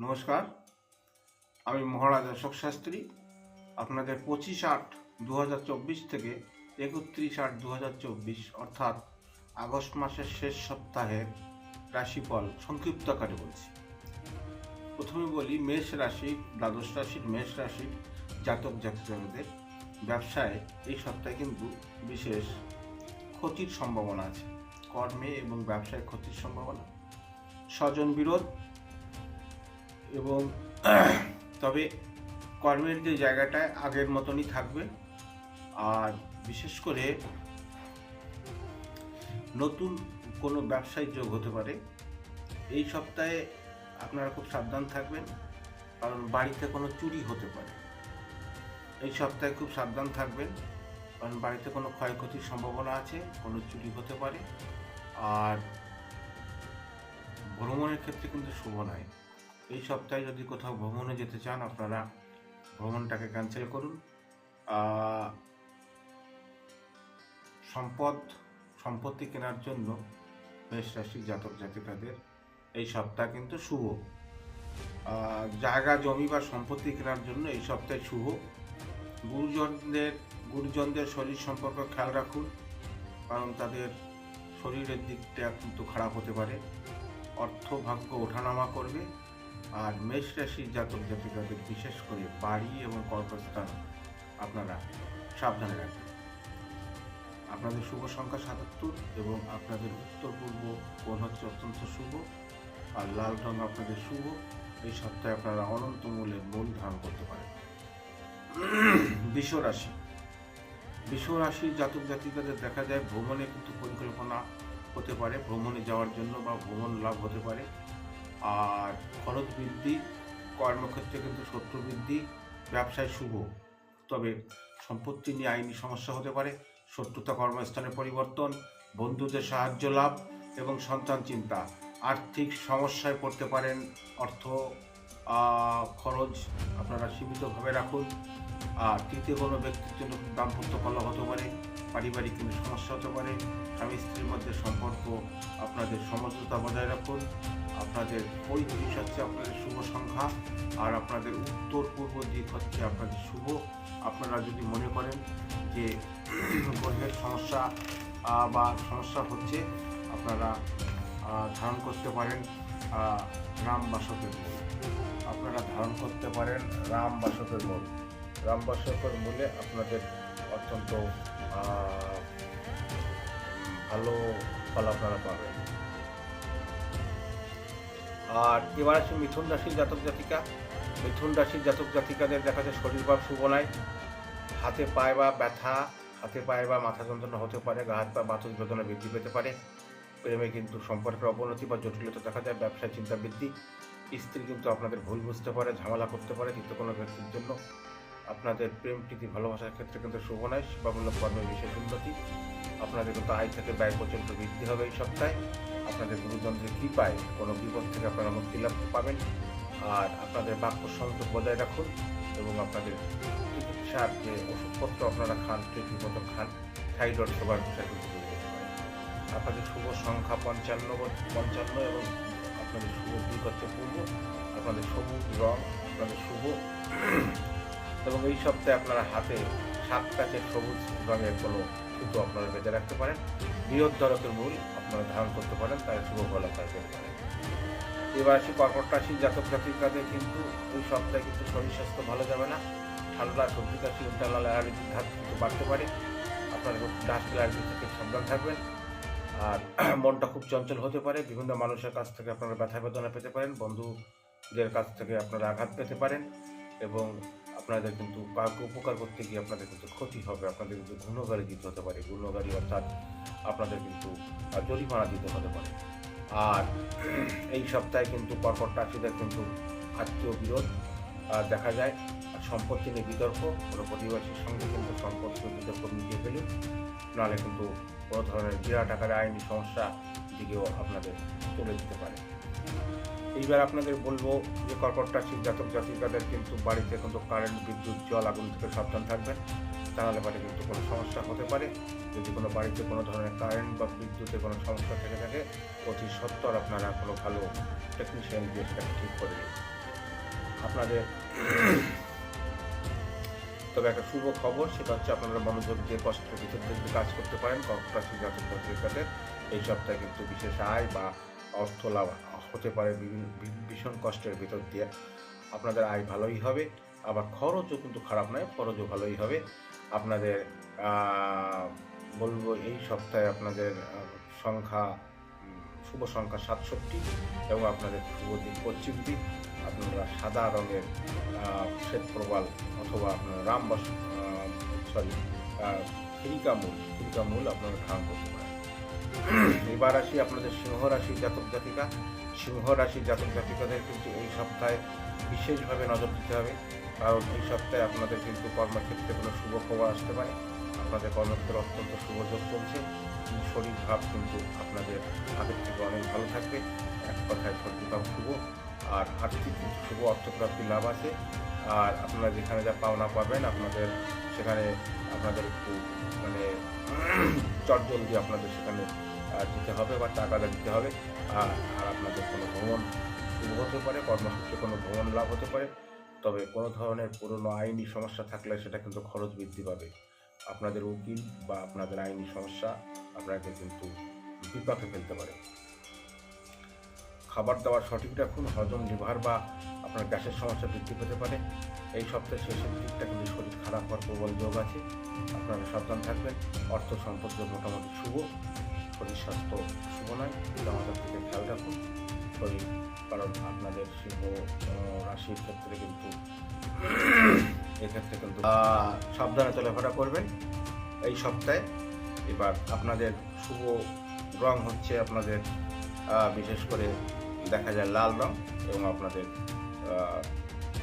নমস্কার। আমি মহারাজ অশোক শাস্ত্রী। আপনাদের পঁচিশ আট দু থেকে একত্রিশ আট দু অর্থাৎ আগস্ট মাসের শেষ সপ্তাহের রাশিফল সংক্ষিপ্ত আকারে বলছি। প্রথমে বলি, মেষ রাশি, দ্বাদশ রাশির মেষ রাশির জাতক জাতিকাদের ব্যবসায় এই সপ্তাহে কিন্তু বিশেষ ক্ষতির সম্ভাবনা আছে। কর্মে এবং ব্যবসায় ক্ষতির সম্ভাবনা। স্বজন বিরোধ এবং তবে কর্মের যে জায়গাটায় আগের মতনই থাকবে। আর বিশেষ করে নতুন কোনো ব্যবসায় যোগ হতে পারে। এই সপ্তাহে আপনারা খুব সাবধান থাকবেন কারণ বাড়িতে কোনো চুরি হতে পারে। এই সপ্তাহে খুব সাবধান থাকবেন কারণ বাড়িতে কোনো ক্ষয়ক্ষতির সম্ভাবনা আছে কোনো চুরি হতে পারে। আর ভ্রমণের ক্ষেত্রে কিন্তু শুভ নয় এই সপ্তাহে যদি কোথাও ভ্রমণে যেতে চান, আপনারা ভ্রমণটাকে ক্যান্সেল করুন। সম্পদ, সম্পত্তি কেনার জন্য মেষ রাশির জাতক জাতিকাদের এই সপ্তাহ কিন্তু শুভ। জায়গা, জমি বা সম্পত্তি কেনার জন্য এই সপ্তাহে শুভ। গুরুজনদের গুরুজনদের শরীর সম্পর্কে খেয়াল রাখুন, কারণ তাদের শরীরের দিকটা কিন্তু খারাপ হতে পারে। অর্থ ভাগ্য ওঠানামা করবে। আর মেষ রাশির জাতক জাতিকাদের বিশেষ করে বাড়ি এবং কর্মস্থান আপনারা সাবধানে রাখবেন। আপনাদের শুভ সংখ্যা সাতাত্তর এবং আপনাদের উত্তর পূর্ব কোণ হচ্ছে অত্যন্ত শুভ আর লাল রং আপনাদের শুভ। এই সপ্তাহে আপনারা অনন্ত মূল্যের মূল ধারণ করতে পারেন। বিশ্ব রাশি বিশ্ব রাশির জাতক জাতিকাদের দেখা যায় ভ্রমণে কিন্তু পরিকল্পনা হতে পারে। ভ্রমণে যাওয়ার জন্য বা ভ্রমণ লাভ হতে পারে। আর খরচ বৃদ্ধি কর্মক্ষেত্রে কিন্তু শত্রু বৃদ্ধি ব্যবসায় শুভ। তবে সম্পত্তি নিয়ে আইনি সমস্যা হতে পারে, শত্রুতা কর্মস্থানের পরিবর্তন, বন্ধুদের সাহায্য লাভ এবং সন্তান চিন্তা। আর্থিক সমস্যায় পড়তে পারেন, অর্থ খরচ আপনারা সীমিতভাবে রাখুন। আর তৃতীয় কোনো ব্যক্তির জন্য দাম্পত্য কলহ হতে পারে, পারিবারিক কিন্তু সমস্যা হতে পারে স্বামী স্ত্রীর মধ্যে সম্পর্ক আপনাদের সমঝোতা বজায় রাখুন। আপনাদের পঁয়ত্রিশ হচ্ছে আপনাদের শুভ সংখ্যা, আর আপনাদের উত্তর পূর্ব দিক হচ্ছে আপনাদের শুভ। আপনারা যদি মনে করেন যে গ্রহের সমস্যা বা সমস্যা হচ্ছে, আপনারা ধারণ করতে পারেন রাম বাসকের মূল। আপনারা ধারণ করতে পারেন রাম বাসকের মূল। রাম বাসকের মূলে আপনাদের অত্যন্ত ভালো ফল আপনারা পাবেন। আর এবার আছে মিথুন রাশির জাতক জাতিকা। মিথুন রাশির জাতক জাতিকাদের দেখা যায় শরীর বা শুভ নয়। হাতে পায়ে বা ব্যথা, হাতে পায়ে বা মাথা যন্ত্রণা হতে পারে, গা হাত পা বাতজ বেদনা বৃদ্ধি পেতে পারে। প্রেমে কিন্তু সম্পর্কের অবনতি বা জটিলতা দেখা যায়, ব্যবসায় চিন্তা বৃদ্ধি। স্ত্রী কিন্তু আপনাদের ভুল বুঝতে পারে, ঝামেলা করতে পারে কিন্তু কোনো ব্যক্তির জন্য। আপনাদের প্রেম, প্রীতি, ভালোবাসার ক্ষেত্রে কিন্তু শুভ নয় সেবামূলক কর্মের বিশেষ উন্নতি। আপনাদের কিন্তু আয় থেকে ব্যয় পর্যন্ত বৃদ্ধি হবে এই সপ্তাহে। আপনাদের গুরুজনদের কৃপায় কোনো বিপদ থেকে আপনারা মুক্তি লাভ পাবেন। আর আপনাদের বাক্য সংযোগ বজায় রাখুন এবং আপনাদের চিকিৎসার যে ওষুধপত্র আপনারা খান ঠিক মতো খান, থাইরয়েড সবার বিষয় কিন্তু। আপনাদের শুভ সংখ্যা পঞ্চান্ন পঞ্চান্ন এবং আপনাদের শুভ দিক হচ্ছে পূর্ব আপনাদের সবুজ রং, আপনাদের শুভ এবং এই সপ্তাহে আপনারা হাতে সাত কাছের সবুজ রঙের কোনো সুতো আপনারা বেঁধে রাখতে পারেন। বৃহৎ দরকের মূল আপনারা ধারণ করতে পারেন, তার শুভ ফল আপনারা পেতে পারেন। এবার আসি কর্কট রাশি জাতক জাতিকাদের কিন্তু এই সপ্তাহে কিন্তু শরীর স্বাস্থ্য ভালো যাবে না। ঠান্ডা, সর্দি, কাশি ইন্টারনাল অ্যালার্জির ধাত কিন্তু বাড়তে পারে। আপনারা ডাস্ট অ্যালার্জি থেকে সাবধান থাকবেন। আর মনটা খুব চঞ্চল হতে পারে। বিভিন্ন মানুষের কাছ থেকে আপনারা ব্যথা বেদনা পেতে পারেন। বন্ধুদের কাছ থেকে আপনারা আঘাত পেতে পারেন। এবং আপনাদের কিন্তু কাউকে উপকার করতে গিয়ে আপনাদের কিন্তু ক্ষতি হবে, আপনাদের কিন্তু গুণগারি দিতে হতে পারে। গুণগারি অর্থাৎ আপনাদের কিন্তু জরিমানা দিতে হতে পারে। আর এই সপ্তাহে কিন্তু কর্কট রাশিদের কিন্তু আত্মীয় বিরোধ দেখা যায়। সম্পত্তি নিয়ে বিতর্ক, কোনো প্রতিবাসীর সঙ্গে কিন্তু সম্পত্তি বিতর্ক মিটিয়ে ফেলুন নাহলে কিন্তু কোনো ধরনের বিরাট আকারে আইনি সমস্যা দিকেও আপনাদের চলে যেতে পারে। এইবার আপনাদের বলব যে কর্কট রাশির জাতক জাতিকাদের কিন্তু বাড়িতে কিন্তু কারেন্ট বিদ্যুৎ, জল, আগুন থেকে সাবধান থাকবেন। জানালে পারে কিন্তু কোনো সমস্যা হতে পারে। যদি কোনো বাড়িতে কোনো ধরনের কারেন্ট বা বিদ্যুতের কোনো সমস্যা থেকে থাকে, অতি সত্তর আপনারা কোনো ভালো টেকনিশিয়ান দিয়ে সেটাকে ঠিক করে দিন আপনাদের তবে একটা শুভ খবর, সেটা হচ্ছে আপনারা মনোযোগ দিয়ে কষ্টের ভিতর যদি কাজ করতে পারেন কর্কট রাশি জাতক জাতিকাদের এই সপ্তাহে কিন্তু বিশেষ আয় বা অর্থ লাভ হতে পারে বিভিন্ন ভীষণ কষ্টের ভিতর দিয়ে। আপনাদের আয় ভালোই হবে, আবার খরচও কিন্তু খারাপ নয়, খরচও ভালোই হবে। আপনাদের বলব এই সপ্তাহে আপনাদের সংখ্যা শুভ সংখ্যা সাতষট্টি এবং আপনাদের শুভ দিক পশ্চিম দিক আপনারা সাদা রঙের শ্বেত প্রবাল অথবা আপনার রামবাস সরি খিরিকামূল খিরিকামূল আপনারা ধারণ করতে এবার আসি আপনাদের সিংহ রাশির জাতক জাতিকা। সিংহ রাশির জাতক জাতিকাদের কিন্তু এই সপ্তাহে বিশেষভাবে নজর দিতে হবে। কারণ এই সপ্তাহে আপনাদের কিন্তু কর্মক্ষেত্রে কোনো শুভ খবর আসতে পারে। আপনাদের কর্মক্ষেত্রে অত্যন্ত শুভ যোগ চলছে। শরীর ভাব কিন্তু আপনাদের আগের থেকে অনেক ভালো থাকবে। এক কথায় শরীর শুভ। আর আর্থিক শুভ অর্থপ্রাপ্তি লাভ আছে। আর আপনারা যেখানে যা পাওনা পাবেন, আপনাদের সেখানে আপনাদের একটু মানে চটজলদি আপনাদের সেখানে দিতে হবে বা টাকাটা দিতে হবে। আর আপনাদের কোনো ভ্রমণ শুরু হতে পারে, কর্মসূত্রে কোনো ভ্রমণ লাভ হতে পারে। তবে কোনো ধরনের পুরনো আইনি সমস্যা থাকলে সেটা কিন্তু খরচ বৃদ্ধি পাবে। আপনাদের উকিল বা আপনাদের আইনি সমস্যা আপনাকে কিন্তু বিপাকে ফেলতে পারে। খাবার দাবার সঠিক রাখুন, হজম, লিভার বা আপনার গ্যাসের সমস্যা বৃদ্ধি পেতে পারে। এই সপ্তাহের শেষের দিকটা কিন্তু শরীর খারাপ হওয়ার প্রবল যোগ আছে। আপনারা সাবধান থাকবেন। অর্থ সম্পদ মোটামুটি শুভ। শরীর স্বাস্থ্য শুভ নয়। আমাদের থেকে খেয়াল রাখুন। শরীর, কারণ আপনাদের সিংহ রাশির ক্ষেত্রে কিন্তু এক্ষেত্রে কিন্তু সাবধানে চলাফেরা করবেন। এই সপ্তাহে এবার আপনাদের শুভ রং হচ্ছে আপনাদের বিশেষ করে দেখা যায় লাল রং এবং আপনাদের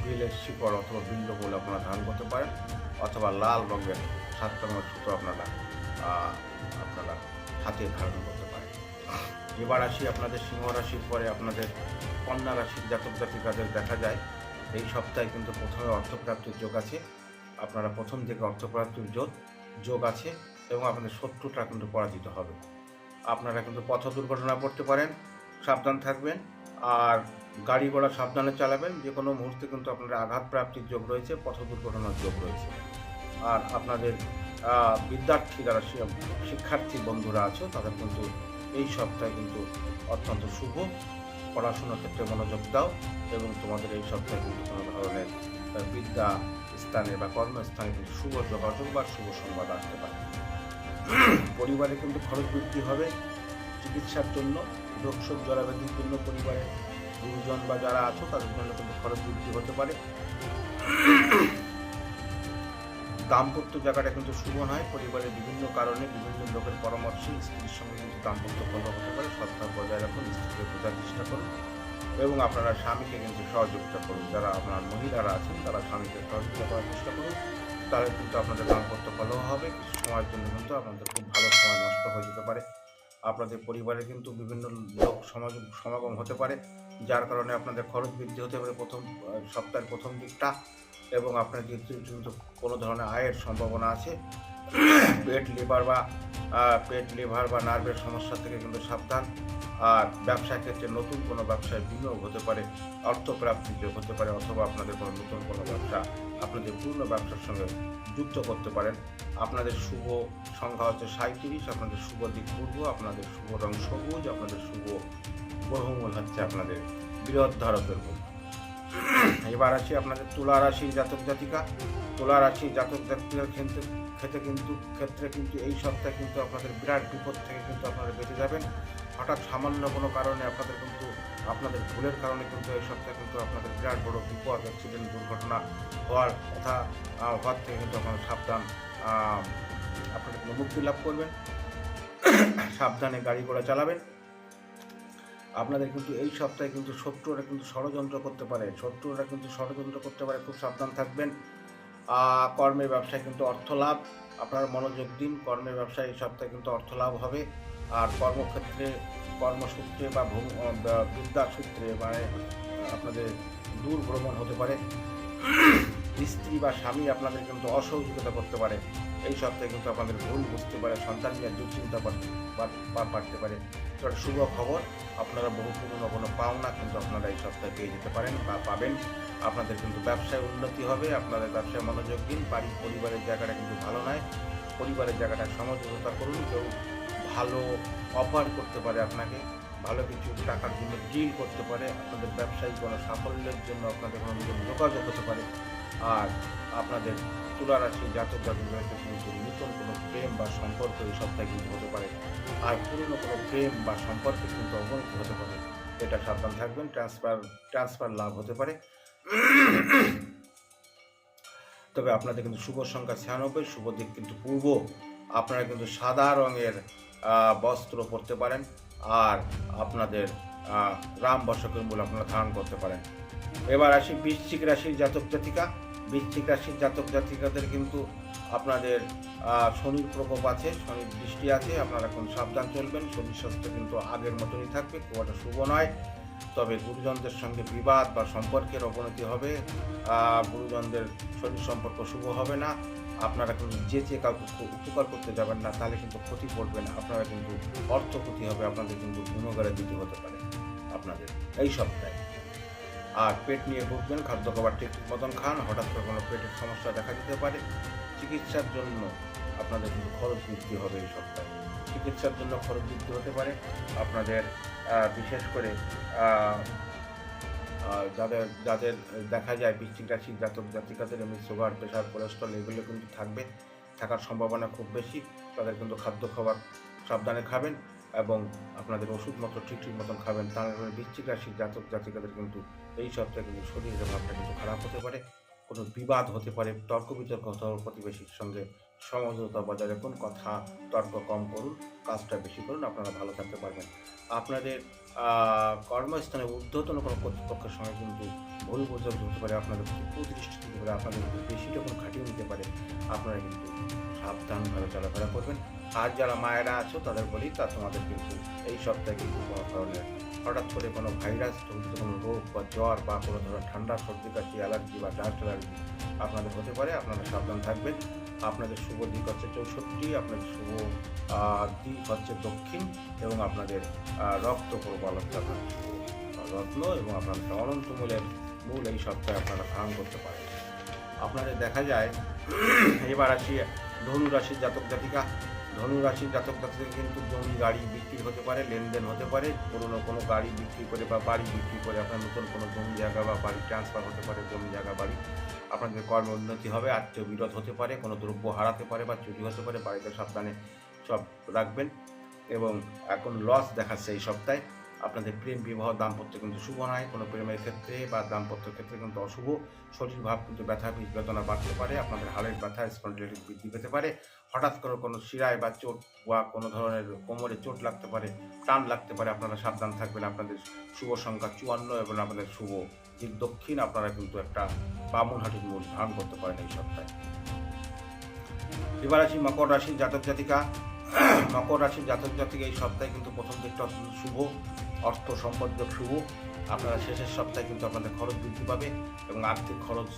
বিলের শিকড় অথবা বিল্ল বলে আপনারা ধারণ করতে পারেন, অথবা লাল রঙের সাত রঙের সুতো আপনারা আপনারা হাতে ধারণ করতে পারেন। এবার আসি আপনাদের সিংহ রাশির পরে আপনাদের কন্যা রাশির জাতক জাতিকাদের দেখা যায়। এই সপ্তাহে কিন্তু প্রথমে অর্থপ্রাপ্তির যোগ আছে। আপনারা প্রথম থেকে অর্থপ্রাপ্তির যোগ যোগ আছে এবং আপনাদের শত্রুটা কিন্তু পরাজিত হবে। আপনারা কিন্তু পথ দুর্ঘটনা পড়তে পারেন, সাবধান থাকবেন। আর গাড়ি ঘোড়া সাবধানে চালাবেন, যে কোনো মুহূর্তে কিন্তু আপনাদের আঘাত প্রাপ্তির যোগ রয়েছে, পথ দুর্ঘটনার যোগ রয়েছে। আর আপনাদের বিদ্যার্থী যারা শিক্ষার্থী বন্ধুরা আছে, তাদের কিন্তু এই সপ্তাহে কিন্তু অত্যন্ত শুভ পড়াশোনার ক্ষেত্রে মনোযোগ দাও এবং তোমাদের এই সপ্তাহে কিন্তু কোনো ধরনের বিদ্যা স্থানে বা কর্মস্থানে কিন্তু শুভ যোগাযোগ বা শুভ সংবাদ আসতে পারে। পরিবারে কিন্তু খরচ বৃদ্ধি হবে, চিকিৎসার জন্য, রোগ শোক জলাব্যাধির জন্য পরিবারের গুরুজন বা যারা আছো, তাদের জন্য কিন্তু খরচ বৃদ্ধি হতে পারে। দাম্পত্য জায়গাটা কিন্তু শুভ নয়। পরিবারের বিভিন্ন কারণে বিভিন্ন লোকের পরামর্শে স্ত্রীর সঙ্গে কিন্তু দাম্পত্য কলহ হতে পারে। সত্তা বজায় রাখুন, স্ত্রীকে বোঝার চেষ্টা করুন এবং আপনারা স্বামীকে কিন্তু সহযোগিতা করুন। যারা আপনার মহিলারা আছেন, তারা স্বামীকে সহযোগিতা করার চেষ্টা করুন। তাহলে কিন্তু আপনাদের দাম্পত্য কলহ হবে। সময়ের জন্য কিন্তু আপনাদের খুব ভালো সময় নষ্ট হয়ে যেতে পারে। আপনাদের পরিবারে কিন্তু বিভিন্ন লোক সমাজ, সমাগম হতে পারে। যার কারণে আপনাদের খরচ বৃদ্ধি হতে পারে প্রথম সপ্তাহের প্রথম দিকটা এবং আপনার যেহেতু কোনো ধরনের আয়ের সম্ভাবনা আছে, পেট লিভার বা পেট লিভার বা নার্ভের সমস্যা থেকে কিন্তু সাবধান। আর ব্যবসার ক্ষেত্রে নতুন কোনো ব্যবসায় বিনিয়োগ হতে পারে, অর্থপ্রাপ্তি হতে পারে, অথবা আপনাদের কোনো নতুন কোনো ব্যবসা, আপনাদের পূর্ণ ব্যবসার সঙ্গে যুক্ত করতে পারেন। আপনাদের শুভ সংখ্যা হচ্ছে সাঁত্রিশ আপনাদের শুভ দিক পূর্ব, আপনাদের শুভ রং সবুজ, আপনাদের শুভ গ্রহমূল হচ্ছে আপনাদের বৃহৎ ধারকের মূল এবার আসি আপনাদের তুলা রাশির জাতক জাতিকা। তুলা রাশির জাতক জাতিকার ক্ষেত্রে ক্ষেত্রে কিন্তু ক্ষেত্রে কিন্তু এই সপ্তাহে কিন্তু আপনাদের বিরাট বিপদ থেকে কিন্তু আপনারা বেঁচে যাবেন। হঠাৎ সামান্য কোনো কারণে আপনাদের কিন্তু, আপনাদের ভুলের কারণে কিন্তু এই সপ্তাহে কিন্তু আপনাদের বিরাট বড় বিপদ অ্যাক্সিডেন্ট দুর্ঘটনা হওয়ার কথা হওয়ার থেকে কিন্তু আপনারা সাবধান আপনাদের মুক্তি লাভ করবেন। সাবধানে গাড়ি ঘোড়া চালাবেন। আপনাদের কিন্তু এই সপ্তাহে কিন্তু শত্রুরা কিন্তু ষড়যন্ত্র করতে পারে। শত্রুরা কিন্তু ষড়যন্ত্র করতে পারে, খুব সাবধান থাকবেন। কর্মের ব্যবসায় কিন্তু অর্থ লাভ। আপনারা মনোযোগ দিন, কর্মের ব্যবসায় এই সপ্তাহে কিন্তু অর্থ লাভ হবে। আর কর্মক্ষেত্রে, কর্মসূত্রে বা বিদ্যার সূত্রে মানে আপনাদের দূর ভ্রমণ হতে পারে। স্ত্রী বা স্বামী আপনাদের কিন্তু অসহযোগিতা করতে পারে। এই সপ্তাহে কিন্তু আপনাদের ভুল বুঝতে পারে, সন্তান নিয়ে দুশ্চিন্তা পার- পার- পার, পারতে পারে। একটা শুভ খবর, আপনারা বহু পুরনো কোনো পাওনা কিন্তু আপনারা এই সপ্তাহে পেয়ে যেতে পারেন বা পাবেন। আপনাদের কিন্তু ব্যবসায় উন্নতি হবে, আপনাদের ব্যবসায় মনোযোগ দিন, বাড়ির পরিবারের জায়গাটা কিন্তু ভালো নয়। পরিবারের জায়গাটা সমঝোতা করুন, কেউ ভালো অফার করতে পারে আপনাকে, ভালো কিছু টাকার জন্য ডিল করতে পারে, আপনাদের ব্যবসায়িক কোনো সাফল্যের জন্য আপনাদের কোনো যোগাযোগ হতে পারে। আর আপনাদের তুলা রাশি জাতক কিন্তু নতুন কোনো প্রেম বা সম্পর্ক এই সপ্তাহে হতে পারে। আর পুরনো কোনো প্রেম বা সম্পর্কে কিন্তু অবনতি হতে পারে। এটা সাবধান থাকবেন ট্রান্সফার ট্রান্সফার লাভ হতে পারে। তবে আপনাদের কিন্তু শুভ সংখ্যা ছিয়ানব্বই, শুভ দিক কিন্তু পূর্ব। আপনারা কিন্তু সাদা রঙের বস্ত্র পরতে পারেন আর আপনাদের রাম বর্ষকের মূল আপনারা ধারণ করতে পারেন। এবার আসি বৃশ্চিক রাশির জাতক জাতিকা। বৃশ্চিক রাশির জাতক জাতিকাদের কিন্তু আপনাদের শনির প্রকোপ আছে, শনির দৃষ্টি আছে, আপনারা এখন সাবধান চলবেন শরীর স্বাস্থ্য কিন্তু আগের মতনই থাকবে, খুব একটা শুভ নয়। তবে গুরুজনদের সঙ্গে বিবাদ বা সম্পর্কের অবনতি হবে গুরুজনদের শরীর সম্পর্ক শুভ হবে না। আপনারা কিন্তু যে যে কাউকে উপকার করতে যাবেন না, তাহলে কিন্তু ক্ষতি করবে না। আপনারা কিন্তু অর্থ ক্ষতি হবে, আপনাদের কিন্তু গুণগারে দিতে হতে পারে আপনাদের এই সপ্তাহে। আর পেট নিয়ে ভুগবেন খাদ্য খাবার ঠিক মতন খান, হঠাৎ করে কোনো পেটের সমস্যা দেখা দিতে পারে। চিকিৎসার জন্য আপনাদের কিন্তু খরচ বৃদ্ধি হবে এই সপ্তাহে। চিকিৎসার জন্য খরচ বৃদ্ধি হতে পারে। আপনাদের বিশেষ করে যাদের যাদের দেখা যায় রাশি জাতক জাতিকাদের, এমনি সুগার, প্রেশার, কোলেস্ট্রল, এগুলো কিন্তু থাকবে। থাকার সম্ভাবনা খুব বেশি। তাদের কিন্তু খাদ্য খাবার সাবধানে খাবেন এবং আপনাদের ওষুধ মতো ঠিক ঠিক মতন খাবেন। তাহলে বৃশ্চিক রাশির জাতক জাতিকাদের কিন্তু এই সপ্তাহে কিন্তু শরীরের ভাবটা কিন্তু খারাপ হতে পারে, কোনো বিবাদ হতে পারে, তর্ক বিতর্ক হতে পারে, প্রতিবেশীর সঙ্গে সমঝোতা বজায় রাখুন কথা তর্ক কম করুন, কাজটা বেশি করুন, আপনারা ভালো থাকতে পারবেন। আপনাদের কর্মস্থানে ঊর্ধ্বতন কোনো কর্তৃপক্ষের সঙ্গে কিন্তু ভুল বোঝাবুঝি হতে পারে, আপনাদের কুদৃষ্টি দিতে পারে, আপনাদের বেশিটা কোনো খাটিয়ে নিতে পারে, আপনারা কিন্তু সাবধানভাবে চলাফেরা করবেন। আর যারা মায়েরা আছো, তাদের বলি তা তোমাদের কিন্তু এই সপ্তাহে কিন্তু কোনো ধরনের হঠাৎ করে কোনো ভাইরাস জনিত কোনো রোগ বা জ্বর বা কোনো ধরনের ঠান্ডা, সর্দি, কাশি, অ্যালার্জি বা ডাস্ট অ্যালার্জি আপনাদের হতে পারে, আপনারা সাবধান থাকবেন। আপনাদের শুভ দিক হচ্ছে চৌষট্টি, আপনাদের শুভ দিক হচ্ছে দক্ষিণ এবং আপনাদের রক্ত প্রবল রত্ন এবং আপনাদের অনন্ত মূলের মূল এই সপ্তাহে আপনারা ধারণ করতে পারেন। আপনাদের দেখা যায়, এবার আসি ধনু রাশির জাতক জাতিকা। ধনু রাশির জাতক জাতিকা কিন্তু জমি, গাড়ি বিক্রি হতে পারে, লেনদেন হতে পারে, পুরনো কোনো গাড়ি বিক্রি করে বা বাড়ি বিক্রি করে আপনার নতুন কোনো জমি জায়গা বা বাড়ি ট্রান্সফার হতে পারে, জমি জায়গা, বাড়ি। আপনাদের কর্ম উন্নতি হবে আত্মীয় বিরোধ হতে পারে, কোনো দ্রব্য হারাতে পারে বা চুরি হতে পারে, বাড়িতে সাবধানে সব রাখবেন এবং এখন লস দেখাচ্ছে এই সপ্তাহে। আপনাদের প্রেম, বিবাহ, দাম্পত্য কিন্তু শুভ নয়, কোনো প্রেমের ক্ষেত্রে বা দাম্পত্যের ক্ষেত্রে কিন্তু অশুভ। শরীর ভাব কিন্তু ব্যথা বেদনা বাড়তে পারে, আপনাদের হাড়ের ব্যথা স্পন্ডিলাইটিস বৃদ্ধি পেতে পারে। হঠাৎ করে কোনো শিরায় বা চোট বা কোনো ধরনের কোমরে চোট লাগতে পারে, টান লাগতে পারে, আপনারা সাবধান থাকবেন। আপনাদের শুভ সংখ্যা চুয়ান্ন এবং আপনাদের শুভ দিক দক্ষিণ, আপনারা কিন্তু একটা বামুনহাটির মূল ধারণ করতে পারেন এই সপ্তাহে। এবার আসি মকর রাশির জাতক জাতিকা। মকর রাশির জাতক জাতিকা এই সপ্তাহে কিন্তু প্রথম দিকটা শুভ, অর্থ সম্পর্ক শুভ। আপনারা শেষের সপ্তাহে কিন্তু আপনাদের খরচ বৃদ্ধি পাবে এবং আর্থিক খরচ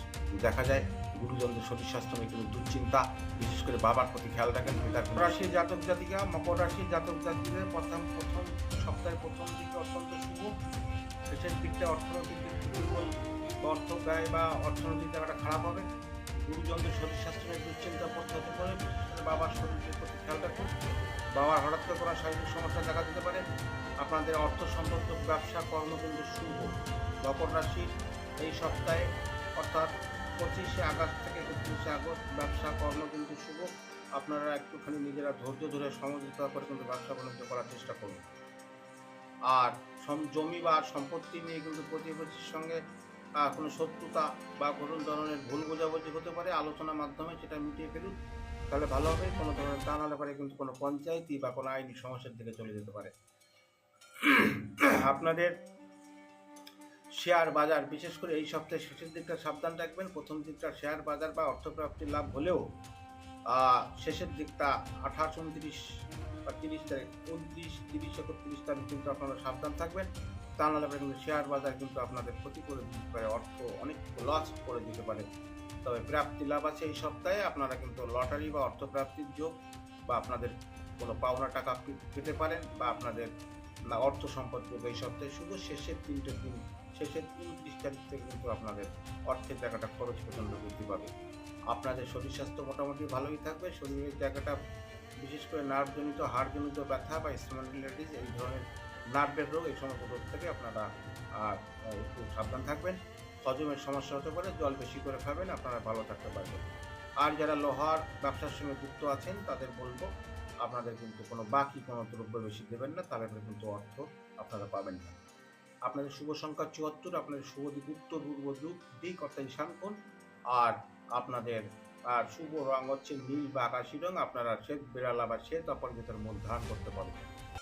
দেখা যায়। গুরুজনদের শরীর স্বাস্থ্য নিয়ে কিন্তু দুশ্চিন্তা, বিশেষ করে বাবার প্রতি খেয়াল রাখেন। প্রতি। রাশির জাতক জাতিকা, মকর রাশির জাতক জাতিদের প্রথম প্রথম সপ্তাহের প্রথম দিকে অত্যন্ত শুভ। শেষের দিকটা অর্থনৈতিক দিক অর্থ ব্যয় বা অর্থনৈতিক জায়গাটা খারাপ হবে। গুরুজনদের শরীর স্বাস্থ্য নিয়ে দুশ্চিন্তা করতে হতে পারে বিশেষ করে বাবার শরীরের প্রতি খেয়াল রাখুন। বাবার হঠাৎ করে শারীরিক সমস্যা দেখা দিতে পারে। আপনাদের অর্থ সম্পর্ক, ব্যবসা কর্ম কিন্তু শুভ। মকর রাশির এই সপ্তাহে অর্থাৎ পঁচিশে আগস্ট থেকে একত্রিশে আগস্ট ব্যবসা, কর্ম কিন্তু শুভ। আপনারা একটুখানি নিজেরা ধৈর্য ধরে সমঝোতা করে কিন্তু ব্যবসা বাণিজ্য করার চেষ্টা করুন। আর জমি বা সম্পত্তি নিয়ে কিন্তু প্রতিবেশীর সঙ্গে কোনো শত্রুতা বা কোনো ধরনের ভুল বোঝাবুঝি হতে পারে, আলোচনার মাধ্যমে সেটা মিটিয়ে ফেলুন। তাহলে ভালো হবে, কোনো ধরনের তা নাহলে পারে কিন্তু কোনো পঞ্চায়েতি বা কোনো আইনি সমস্যার দিকে চলে যেতে পারে। আপনাদের শেয়ার বাজার, বিশেষ করে এই সপ্তাহে শেষের দিকটা সাবধান রাখবেন। প্রথম দিকটা শেয়ার বাজার বা অর্থপ্রাপ্তির লাভ হলেও শেষের দিকটা আঠাশ, উনত্রিশ বা তিরিশ তারিখ, উনত্রিশ, তিরিশ, একত্রিশ তারিখ কিন্তু আপনারা সাবধান থাকবেন। তা নাহলে কিন্তু শেয়ার বাজার কিন্তু আপনাদের ক্ষতি করে দিতে পারে, অর্থ অনেক লস করে দিতে পারে। তবে প্রাপ্তি লাভ আছে এই সপ্তাহে, আপনারা কিন্তু লটারি বা অর্থপ্রাপ্তির যোগ বা আপনাদের কোনো পাওনা টাকা পেতে পারেন বা আপনাদের অর্থ সম্পদ যোগ এই সপ্তাহে শুধু শেষের তিনটে দিন শেষের উনত্রিশ তারিখ থেকে কিন্তু আপনাদের অর্থের জায়গাটা খরচ প্রচণ্ড বৃদ্ধি পাবে। আপনাদের শরীর স্বাস্থ্য মোটামুটি ভালোই থাকবে, শরীরের জায়গাটা বিশেষ করে নার্ভজনিত হাড়জনিত ব্যথা বা স্পন্ডিলাইটিস এই ধরনের নার্ভের রোগ এই সমস্ত রোগ থেকে আপনারা একটু সাবধান থাকবেন। হজমের সমস্যা হতে পারে, জল বেশি করে খাবেন, আপনারা ভালো থাকতে পারবেন। আর যারা লোহার ব্যবসার সঙ্গে যুক্ত আছেন, তাদের বলব, আপনাদের কিন্তু কোনো বাকি কোনো দ্রব্য বেশি দেবেন না, তাহলে কিন্তু অর্থ আপনারা পাবেন না। আপনাদের শুভ সংখ্যা চুয়াত্তর, আপনাদের শুভ দিক উত্তর পূর্ব দিক অর্থাৎ ঈশান আর আপনাদের, আর শুভ রং হচ্ছে নীল বা আকাশি রং, আপনারা শ্বেত, বিড়ালা বা শ্বেত অপরিচিতের মূল ধারণ করতে পারবেন।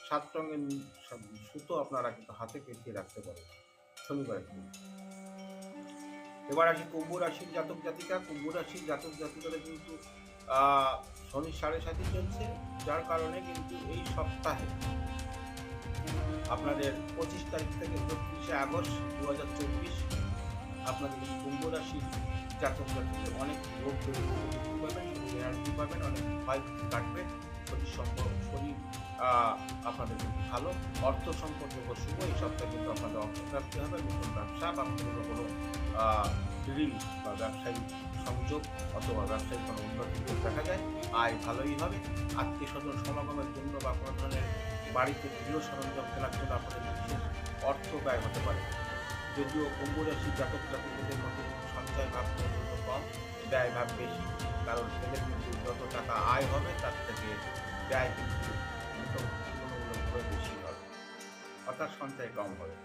সাত রঙের সুতো আপনারা কিন্তু হাতে পেঁচিয়ে রাখতে পারেন। শনিবারের দিন। এবার আসি কুম্ভ রাশির জাতক জাতিকা। কুম্ভ রাশির জাতক জাতিকারা কিন্তু শনি সাড়ে সাথে চলছে, যার কারণে কিন্তু এই সপ্তাহে আপনাদের পঁচিশ তারিখ থেকে একত্রিশে আগস্ট দু হাজার চব্বিশ আপনাদের কুম্ভ রাশির জাতক জাতিদের অনেক রোগ পাবেন এনার্জি পাবেন অনেক ভয় কাটবে। শরীর সম্পর্ক শরীর আপনাদের ভালো। অর্থ সম্পর্ক শুভ এই সপ্তাহে কিন্তু আপনাদের অর্থপ্রাপ্তি হবে নতুন ব্যবসা বা কোনো আহ, ঋণ বা ব্যবসায়ী সংযোগ অথবা ব্যবসায়িক কোনো উন্নতি দেখা যায়। আয় ভালোই হবে। আত্মীয় স্বজন সমাগমের জন্য বা কোনো ধরনের বাড়িতে গৃহ সরঞ্জাম কেনার জন্য আপনাদের বিশেষ অর্থ ব্যয় হতে পারে। যদিও কুম্ভ রাশি জাতক জাতিকদের মধ্যে সঞ্চয় ভাব কম, ব্যয় ভাব বেশি, কারণ এদের কিন্তু যত টাকা আয় হবে, তার থেকে ব্যয় কিন্তু তুলনামূলকভাবে বেশি হবে অর্থাৎ সঞ্চয় কম হবে।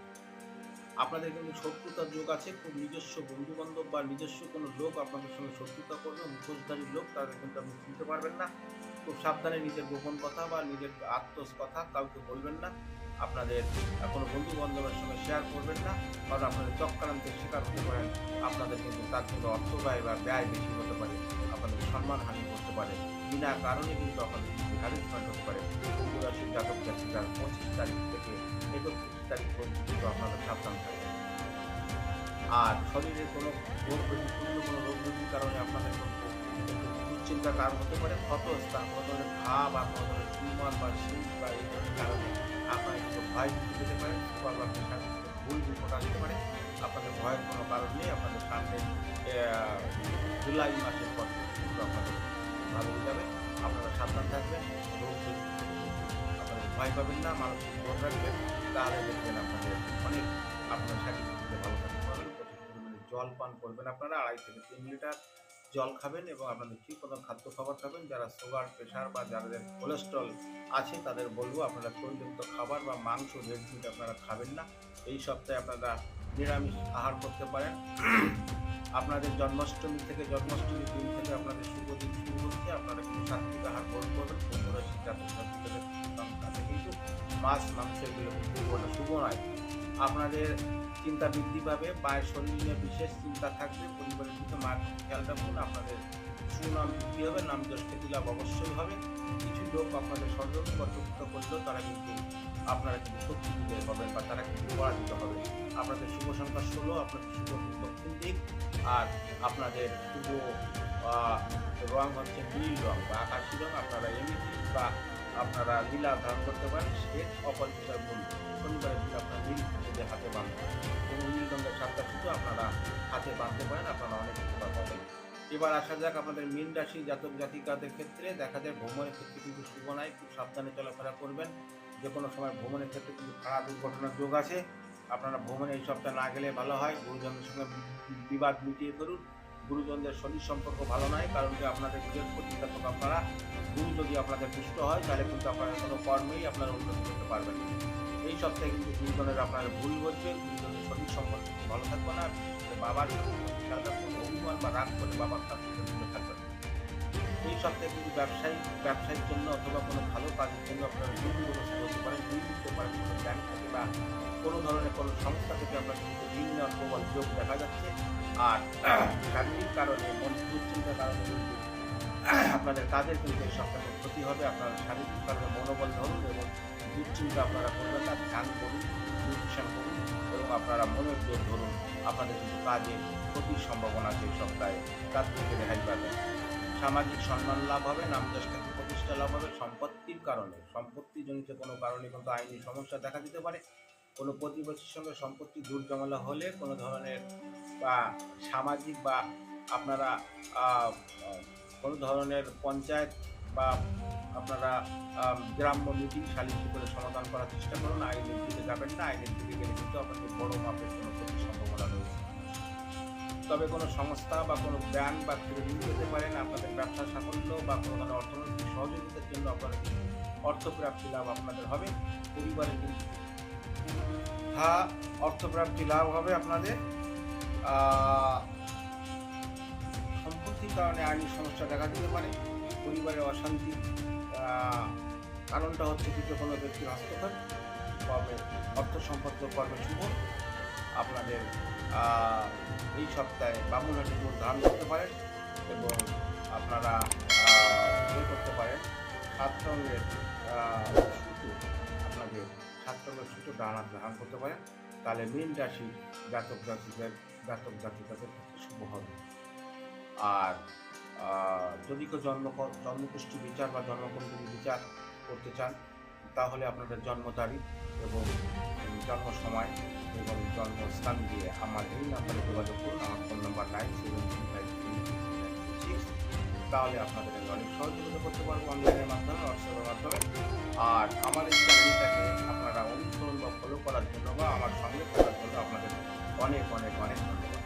আপনাদের কিন্তু শত্রুতার যোগ আছে? খুব নিজস্ব বন্ধু বান্ধব বা নিজস্ব কোনো লোক আপনাদের সঙ্গে শত্রুতা করবে? মুখোশধারী লোক তাদের কিন্তু আপনি চিনতে পারবেন না। খুব সাবধানে নিজের গোপন কথা বা নিজের আত্মস কথা কাউকে বলবেন না। আপনাদের কোনো বন্ধু বান্ধবের সঙ্গে শেয়ার করবেন না। কারণ আপনাদের চক্রান্তের শিকার হতে পারেন। আপনাদের কিন্তু তার জন্য অর্থ ব্যয় বা ব্যয় বেশি হতে পারে। আপনাদের সম্মান হানি করতে পারে। বিনা কারণে কিন্তু আপনাদের হ্যারাসমেন্ট হতে পারে। রাশির জাতক জাতিকার পঁচিশ তারিখ থেকে একত্রিশ তারিখ পর্যন্ত কিন্তু আপনারা সাবধান থাকবেন। আর শরীরে কোনো কোনো রোগ কারণে আপনাদের দুশ্চিন্তার কারণ হতে পারে ক্ষত স্থান কোনো ধরনের ঘা বা ধরনের টিউমার বা শীত বা এই ধরনের কারণে। আপনারা কিন্তু ভয় পেতে পারেন সুপার বা প্রেশার ভুল বিপদ পারে। আপনাদের ভয়ের কোনো কারণ নেই, আপনাদের সামনে জুলাই মাসের পর আপনাদের ভালো যাবে। আপনারা সাবধান থাকবেন রোগ আপনারা ভয় পাবেন না, মানসিক জোর রাখবেন। তাহলে দেখবেন আপনাদের অনেক আপনার শারীরিক ভালো থাকতে পারবেন জল পান করবেন আপনারা, আড়াই থেকে তিন লিটার জল খাবেন এবং আপনাদের ঠিক কোনো খাদ্য খাবার খাবেন, যারা সুগার প্রেশার বা যাদের কোলেস্ট্রল আছে, তাদের বলব আপনারা তৈলযুক্ত খাবার বা মাংস রেড মিট আপনারা খাবেন না। এই সপ্তাহে আপনারা নিরামিষ আহার করতে পারেন। আপনাদের জন্মাষ্টমী থেকে জন্মাষ্টমীর দিন থেকে আপনাদের শুভ দিন শুরু হচ্ছে। আপনারা কিন্তু সাত্বিক আহার গ্রহণ করবেন। পনেরোশি জাতক কিন্তু মাছ মাংস এগুলো শুভ নয়। আপনাদের চিন্তা বৃদ্ধি পাবে, পায়ের শরীর নিয়ে বিশেষ চিন্তা থাকবে, পরিবারের দিকে মার খেয়াল রাখুন আপনাদের সুনাম বৃদ্ধি হবে, নাম যশ খ্যাতি লাভ অবশ্যই হবে। কিছু লোক আপনাদের ষড়যন্ত্র বা করলেও তারা কিন্তু আপনারা কিন্তু শক্তি দিতে হবেন বা তারা কিন্তু পরাজিত হবে আপনাদের শুভ সংখ্যা ষোলো, আপনাদের শুভ দক্ষিণ দিক, আর আপনাদের শুভ রং হচ্ছে নীল রং বা আকাশি রং, আপনারা এমনি বা আপনারা নীলা ধারণ করতে পারেন, সে অপরিচিতার মূল। শনিবারের দিন আপনারা নীল সুতো হাতে বাঁধবেন। এবং নীল রঙের সাতটা সুতো আপনারা হাতে বাঁধতে পারেন, আপনারা অনেক উপকার পাবেন। এবার আসা যাক আপনাদের মীন রাশি জাতক জাতিকাদের ক্ষেত্রে। দেখা যায় ভ্রমণের ক্ষেত্রে কিন্তু শুভ নাই, খুব সাবধানে চলাফেরা করবেন। যে কোনো সময় ভ্রমণের ক্ষেত্রে কিন্তু খারাপ দুর্ঘটনার যোগ আছে। আপনারা ভ্রমণে এই সপ্তাহে না গেলে ভালো হয়। গুরুজনদের সঙ্গে বিবাদ মিটিয়ে করুন গুরুজনদের শরীর সম্পর্ক ভালো নয়, কারণ কি আপনাদের বৃহস্পতি জাতক আপনারা, গুরু যদি আপনাদের পুষ্ট হয়, তাহলে কিন্তু আপনারা কোনো কর্মেই আপনারা উন্নতি করতে পারবেন এই সপ্তাহে কিন্তু গুরুজনের আপনার ভুল হচ্ছে গুরুজনের শরীর সম্পর্ক ভালো থাকবে না, বাবার খেয়াল অভিমান বা রাগ করে বাবার কাছ থেকে এই সপ্তাহে কিন্তু ব্যবসায়ী, ব্যবসায়ীর জন্য অথবা কোনো ভালো কাজের জন্য আপনারা ঋণগ্রস্ত হতে পারেন, ঋণ নিতে পারেন কোনো ব্যাংক থেকে বা কোনো ধরনের কোনো সংস্থা থেকে আপনার কিন্তু ঋণ নেওয়ার প্রবল যোগ দেখা যাচ্ছে। আর শারীরিক কারণে, মন দুশ্চিন্তার কারণে কিন্তু আপনাদের কাজের কিন্তু এই সপ্তাহে ক্ষতি হবে। আপনার শারীরিক কারণে মনোবল ধরুন এবং দুশ্চিন্তা আপনারা করবেন না। ধ্যান করুন নিউট্রিশন করুন এবং আপনারা মনের জোর ধরুন। আপনাদের কিন্তু কাজে ক্ষতির সম্ভাবনা এই সপ্তাহে তার থেকে রেহাই পাবেন। সামাজিক সম্মান লাভ হবে নামযশ খ্যাতি প্রতিষ্ঠা লাভ হবে সম্পত্তির কারণে। সম্পত্তিজনিত কোনো কারণে কিন্তু আইনি সমস্যা দেখা দিতে পারে। কোনো প্রতিবেশীর সঙ্গে সম্পত্তি দূর জমালা হলে কোনো ধরনের বা সামাজিক বা আপনারা কোনো ধরনের পঞ্চায়েত বা আপনারা গ্রাম্য মিটিং সালিসি করে সমাধান করার চেষ্টা করুন। আইনের দিকে যাবেন না, আইনের দিকে গেলে কিন্তু আপনাদের বড় মাপের তবে কোনো সংস্থা বা কোনো ব্যাংক বা ক্রেডিট পেতে পারেন আপনাদের ব্যবসা সাফল্য বা কোনো ধরনের অর্থনৈতিক সহযোগিতার জন্য আপনারা অর্থপ্রাপ্তি লাভ আপনাদের হবে। পরিবারের কিন্তু হ্যাঁ অর্থপ্রাপ্তি লাভ হবে আপনাদের। সম্পত্তির কারণে আইনি সমস্যা দেখা দিতে পারে। পরিবারের অশান্তি কারণটা হচ্ছে কিছু কোনো ব্যক্তির হস্তক্ষেপ। কর্মে অর্থ সম্পর্ক কর্মে শুভ। আপনাদের এই সপ্তাহে বামুনহাটি গুড় ধান করতে পারেন এবং আপনারা ইয়ে করতে পারেন। সাত সুতো, আপনাদের সাত সুতো দানা ধারণ করতে পারেন। তাহলে মীন রাশি জাতক জাতিদের, জাতক জাতিকাদের শুভ হবে। আর যদি কেউ জন্ম জন্মকুষ্ঠী বিচার বা জন্মকুণ্ডলী বিচার করতে চান, তাহলে আপনাদের জন্ম তারিখ এবং জন্ম সময় এবং জন্মস্থান দিয়ে আমাদের নাম্বারে যোগাযোগ করুন আমার phone number nine seven three five six তাহলে আপনাদের অনেক সহযোগিতা করতে পারব অনলাইনের মাধ্যমে হোয়াটসঅ্যাপের মাধ্যমে। আর আমার এই চ্যানেলটাকে আপনারা অনুসরণ বা ফলো করার জন্য বা আমার সঙ্গে করার জন্য আপনাদের অনেক অনেক অনেক ধন্যবাদ।